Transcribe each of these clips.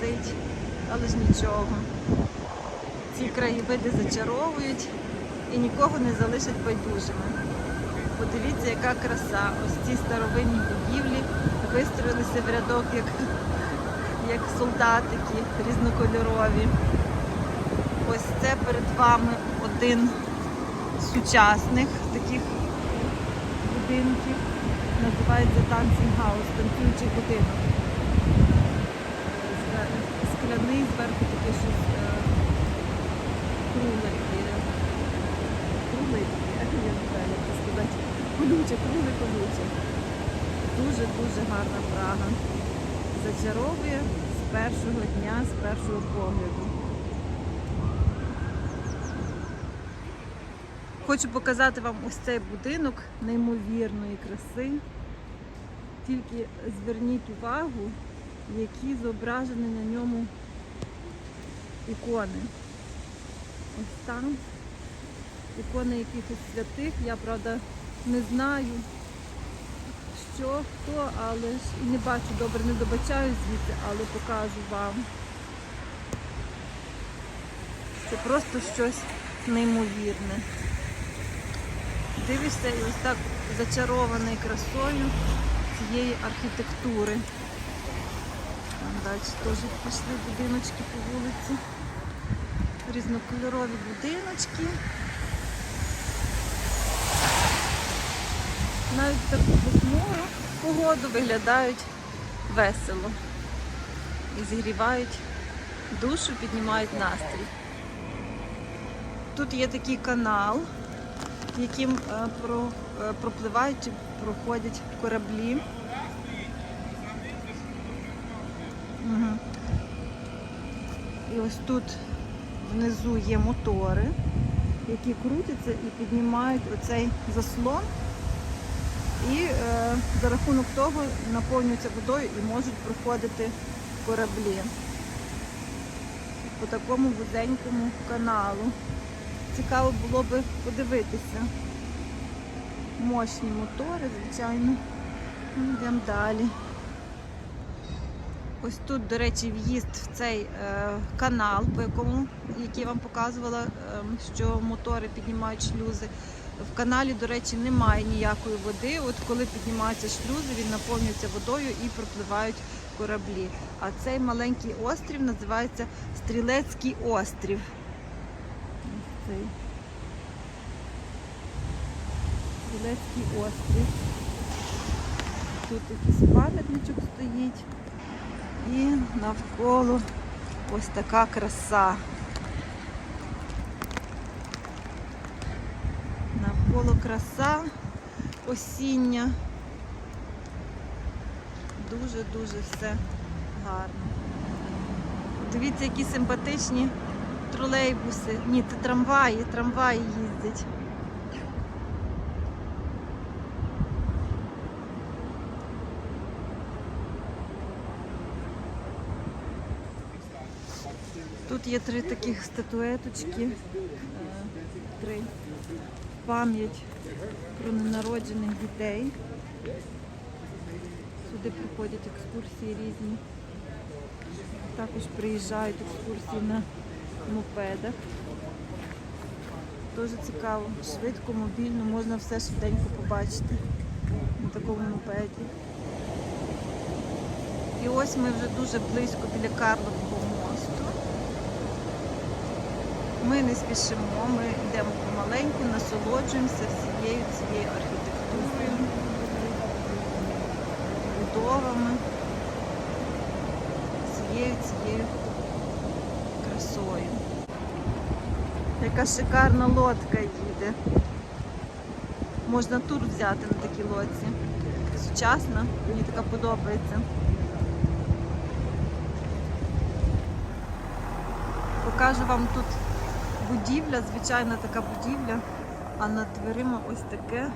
дощ але ж нічого. Ці краєвиди зачаровують і нікого не залишать байдужими. Подивіться, яка краса. Ось ці старовинні будівлі вистроїлися в рядок, як, як солдатики різнокольорові. Ось це перед вами один з сучасних таких будинків. Називається House, танцюючий будинок. Скляний зверху таке щось кругле. є. Кругле, як я як це сказати. Колюче, кругле, колюче. Дуже-дуже гарна Прага. Зачаровує з першого дня, з першого погляду. Хочу показати вам ось цей будинок неймовірної краси. Тільки зверніть увагу, які зображені на ньому ікони. Ось там ікони якихось святих. Я, правда, не знаю, що, хто, але ж і не бачу добре, не добачаю звідси, але покажу вам. Це просто щось неймовірне. Дивишся і ось так зачарований красою цієї архітектури. Там далі теж пішли будиночки по вулиці. Різнокольорові будиночки. Навіть таку похмуру погоду виглядають весело. І зігрівають душу, піднімають настрій. Тут є такий канал, яким е, е, пропливають чи проходять кораблі. Мгм. І ось тут внизу є мотори, які крутяться і піднімають оцей заслон. І е, за рахунок того наповнюються водою і можуть проходити кораблі по такому вузенькому каналу. Цікаво було би подивитися. Мощні мотори, звичайно. Ну, Йдемо далі. Ось тут, до речі, в'їзд в цей е, канал, по якому, який я вам показувала, е, що мотори піднімають шлюзи. В каналі, до речі, немає ніякої води. От коли піднімаються шлюзи, він наповнюється водою і пропливають кораблі. А цей маленький острів називається Стрілецький острів. Цей. Стрілецький острів. Тут якийсь пам'ятничок стоїть. І навколо ось така краса. Навколо краса осіння. Дуже-дуже все гарно. Дивіться, які симпатичні тролейбуси. Ні, це трамваї, трамваї їздять. Тут є три таких статуеточки. Е, Три. Пам'ять про ненароджених дітей. Сюди приходять екскурсії різні. Також приїжджають екскурсії на мопедах. Дуже цікаво, швидко, мобільно, можна все швиденько побачити на такому мопеді. І ось ми вже дуже близько біля Карлового мосту. Ми не спішимо, ми йдемо помаленьку, насолоджуємося всією цією архітектурою, будовами, всією цією красою. Яка шикарна лодка їде. Можна тур взяти на такій лодці. Сучасна, мені така подобається. Покажу вам тут будівля, звичайна така будівля, а над дверима ось таке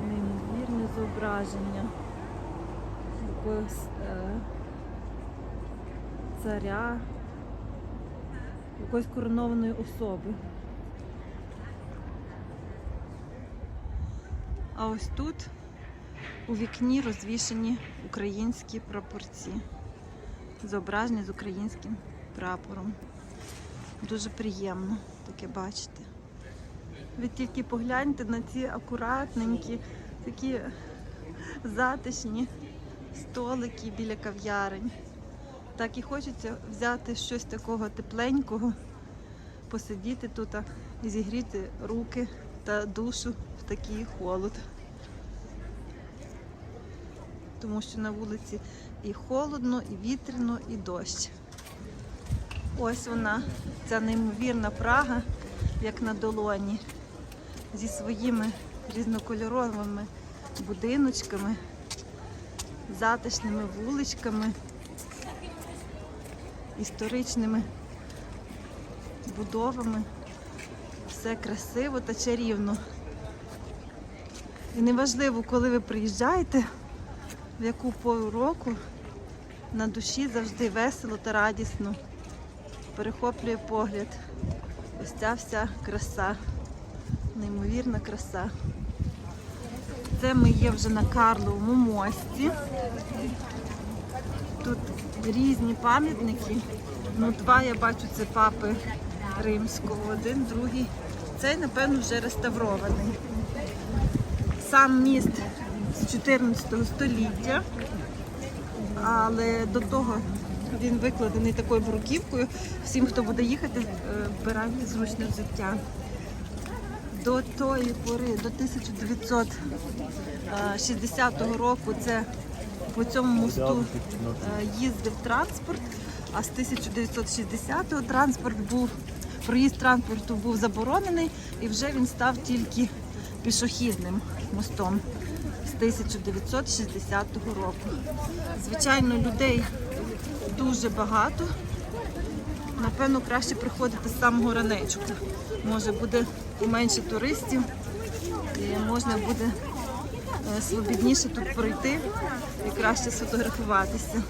неймовірне зображення якогось е, царя, якоїсь коронованої особи. А ось тут У вікні розвішені українські прапорці. Зображення з українським прапором. Дуже приємно таке бачити. Ви тільки погляньте на ці акуратненькі, такі затишні столики біля кав'ярень. Так і хочеться взяти щось такого тепленького, посидіти тут і зігріти руки та душу в такий холод. Тому що на вулиці і холодно, і вітряно, і дощ. Ось вона, ця неймовірна Прага, як на долоні, зі своїми різнокольоровими будиночками, затишними вуличками, історичними будовами. Все красиво та чарівно. І неважливо, коли ви приїжджаєте, в яку пору року на душі завжди весело та радісно. Перехоплює погляд. Ось ця вся краса, неймовірна краса. Це ми є вже на Карловому мості. Тут різні пам'ятники. Ну, два я бачу, це папи римського, один, другий. Цей, напевно, вже реставрований. Сам міст з 14 століття, але до того він викладений такою бруківкою. Всім, хто буде їхати, е, зручне взуття. До тої пори, до 1960 року, це по цьому мосту е, їздив транспорт, а з 1960-го транспорт був, проїзд транспорту був заборонений і вже він став тільки пішохідним мостом з 1960 року. Звичайно, людей дуже багато. Напевно, краще приходити з самого ранечку. Може буде менше туристів і можна буде е, свобідніше тут пройти і краще сфотографуватися.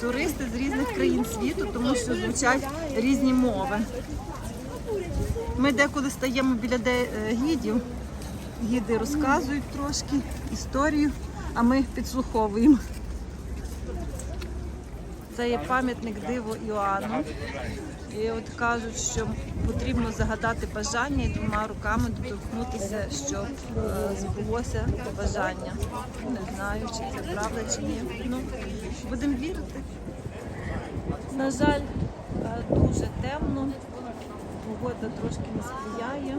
Туристи з різних країн світу, тому що звучать різні мови. Ми деколи стаємо біля е, гідів, гіди розказують трошки історію, а ми підслуховуємо. Це є пам'ятник диво Іоанну. І от кажуть, що потрібно загадати бажання і двома руками доторкнутися, щоб е, збулося бажання. Не знаю, чи це правда чи ні. Ну, будемо вірити. На жаль, е, дуже темно, погода трошки не сприяє.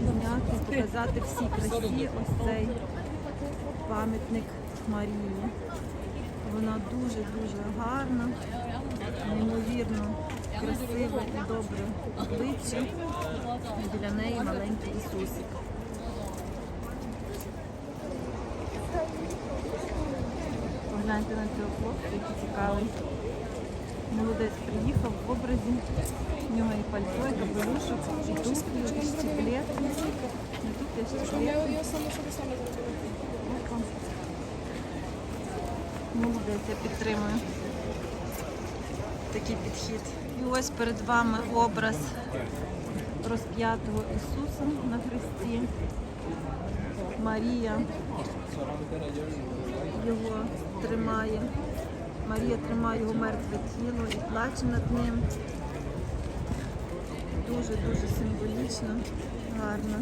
Зняти, показати всій красі ось цей пам'ятник Марії. Вона дуже-дуже гарна, неймовірно красиве і добре обличчя. І Біля неї маленький Ісусик. Погляньте на цього хлопця, який цікавий. Молодець приїхав в образі. В нього і пальто, і капелюшок, і туфлі, і штиблети. Не туфлі, а штиблети. Молодець, я підтримую такий підхід. І ось перед вами образ розп'ятого Ісуса на хресті. Марія його тримає. Марія тримає його мертве тіло і плаче над ним. Дуже-дуже символічно, гарно.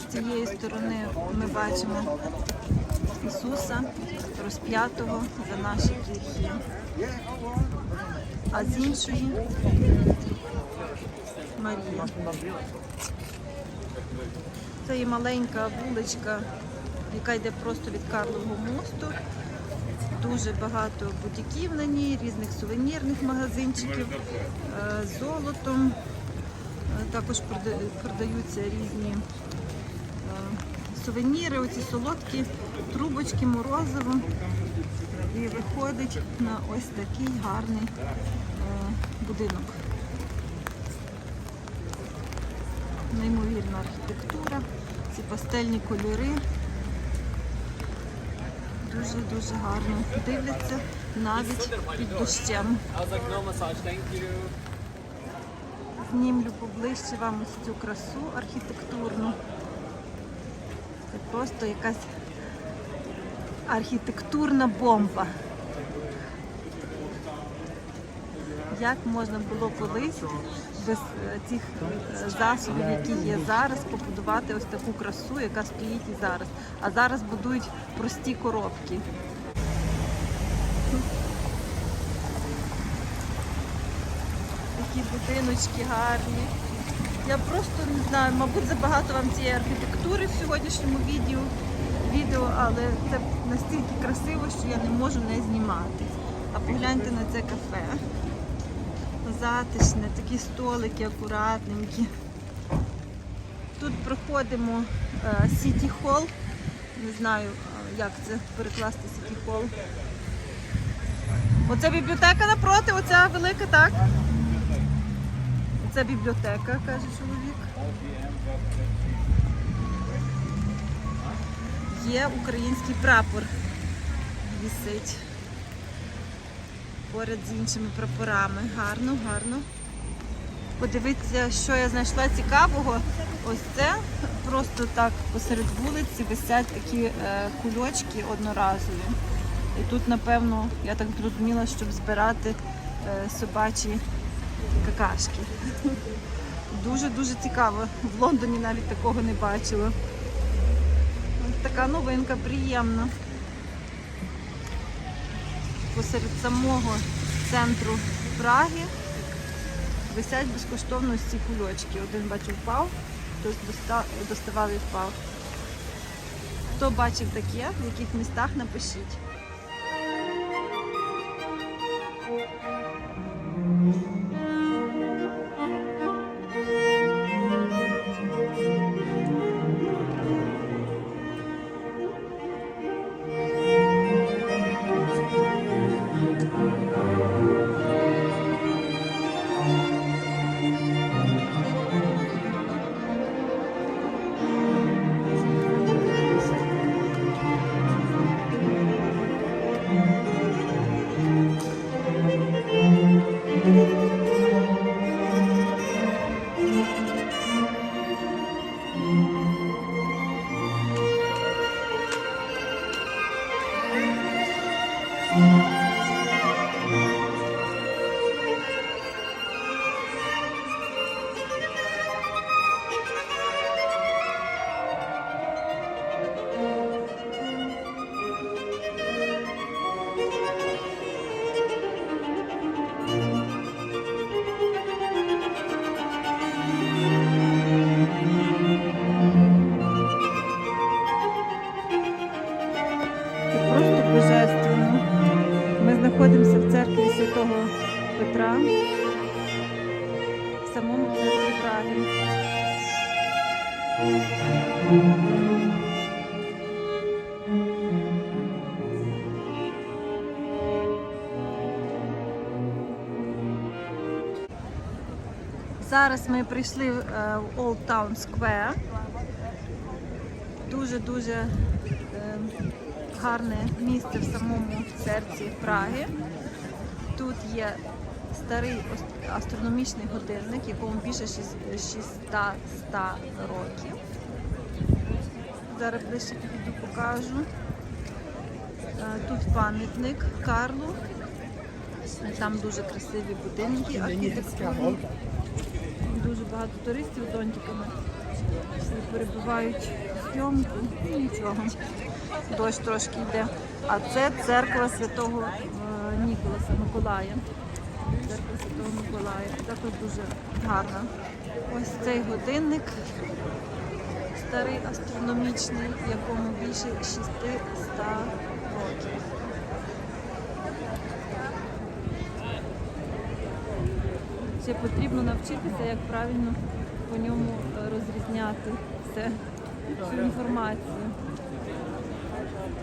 З цієї сторони ми бачимо Ісуса розп'ятого за наші гріхи. А з іншої Марія. Це є маленька вуличка, яка йде просто від Карлового мосту. Дуже багато бутіків на ній, різних сувенірних магазинчиків е, з золотом. Е, Також продаються різні е, сувеніри, оці солодкі трубочки, морозиво. І виходить на ось такий гарний е, будинок. Неймовірна архітектура, ці пастельні кольори. Дуже-дуже гарно дивляться навіть під дощем. Знімлю поближче вам ось цю красу архітектурну. Просто якась архітектурна бомба. Як можна було колись без е, цих е, засобів, які є зараз, побудувати ось таку красу, яка стоїть і зараз. А зараз будують прості коробки. Такі будиночки гарні. Я просто не знаю, мабуть, забагато вам цієї архітектури в сьогоднішньому відео, відео, але це настільки красиво, що я не можу не знімати. А погляньте на це кафе. Затишне, такі столики акуратненькі. Тут проходимо е, City Hall. Не знаю, е, як це перекласти City Hall. Оце бібліотека напроти, оця велика, так? Це бібліотека, каже чоловік. Є український прапор. Вісить. Поряд з іншими прапорами. Гарно, гарно. Подивіться, що я знайшла цікавого. Ось це просто так посеред вулиці висять такі е, кульочки одноразові. І тут, напевно, я так зрозуміла, щоб збирати е, собачі какашки. Дуже-дуже цікаво. В Лондоні навіть такого не бачила. Така новинка, приємна. Посеред самого центру Праги висять безкоштовно ці кульочки. Один бачу впав, хтось доставав і впав. Хто бачив таке, в яких містах напишіть. В самому центрі. Зараз ми прийшли е, в Old Town Square. Дуже-дуже е, гарне місце в самому серці Праги. Тут є старий астрономічний годинник, якому більше 600 років. Зараз ближче підійду покажу. Е, Тут пам'ятник Карлу. Там дуже красиві будинки архітектурні. Дуже багато туристів з зонтиками Всі перебувають зйомку. Ну, Нічого. Дощ трошки йде. А це церква святого е, Ніколаса Миколая. Церква Святого Миколая. Також дуже гарна. Ось цей годинник старий астрономічний, якому більше 600 років. Ще потрібно навчитися, як правильно по ньому е, розрізняти все, всю інформацію.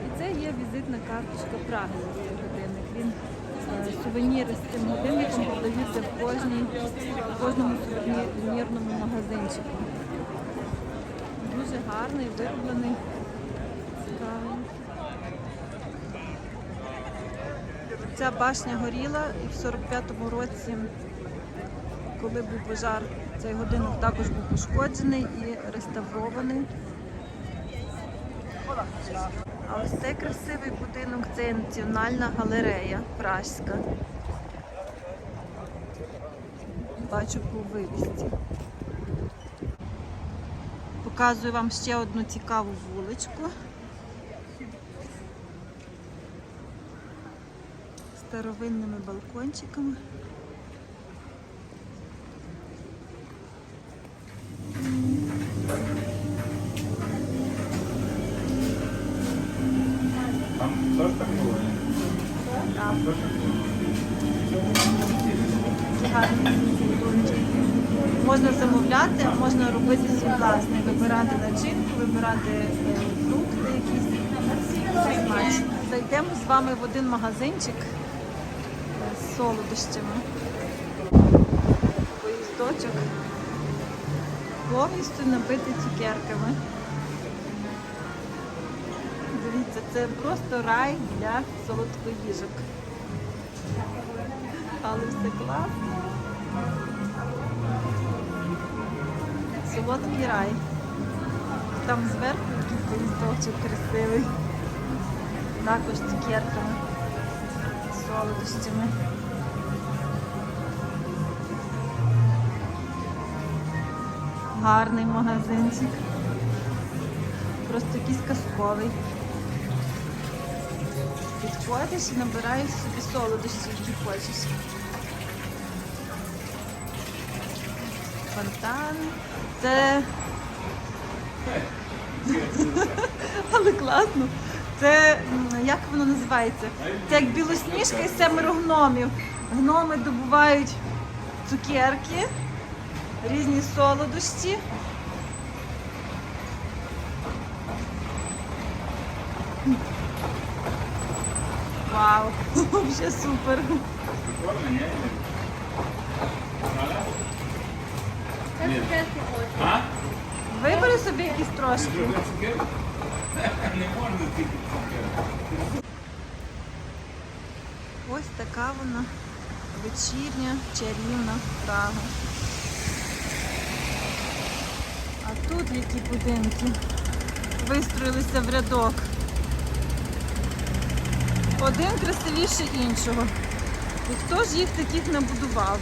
І це є візитна карточка Праги цей годинник. Він сувеніри з цим годинником продаються в кожній, в кожному сувенірному магазинчику. Дуже гарний, вироблений, цікавий. Ця башня горіла і в 45-му році коли був пожар, цей годинник також був пошкоджений і реставрований. А ось цей красивий будинок це Національна галерея Пражська. Бачу по вивісці. Показую вам ще одну цікаву вуличку. Старовинними балкончиками. Там теж так було? Там Теж так було? гарні будиночки. Можна замовляти, можна робити власний, вибирати начинку, вибирати е, фрукти якісь. Зайдемо з вами в один магазинчик з солодощами. Поїздочок повністю набитий цукерками. Дивіться, це просто рай для солодкоїжок. Але все класно. Солодкий рай. Там зверху такий поїздочок красивий. Також цукерками, солодощами. Гарний магазинчик. Просто якийсь казковий. Підходиш і набираєш собі солодощі, які хочеш. Фонтан. Це. Але класно. Це як воно називається? Це як білосніжка і семеро гномів. Гноми добувають цукерки, різні солодощі. Вау, взагалі супер. Ні? А? Вибери собі якісь трошки. Не можна тільки. Ось така вона вечірня чарівна Прага. А тут які будинки вистроїлися в рядок. Один красивіше іншого. І хто ж їх таких набудував?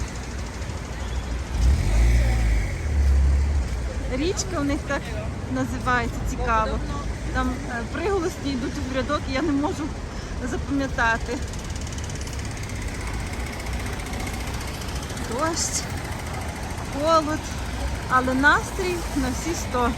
Річка у них так називається цікаво. Там е, приголосні йдуть в рядок, і я не можу запам'ятати. Дощ, холод, але настрій на всі сто.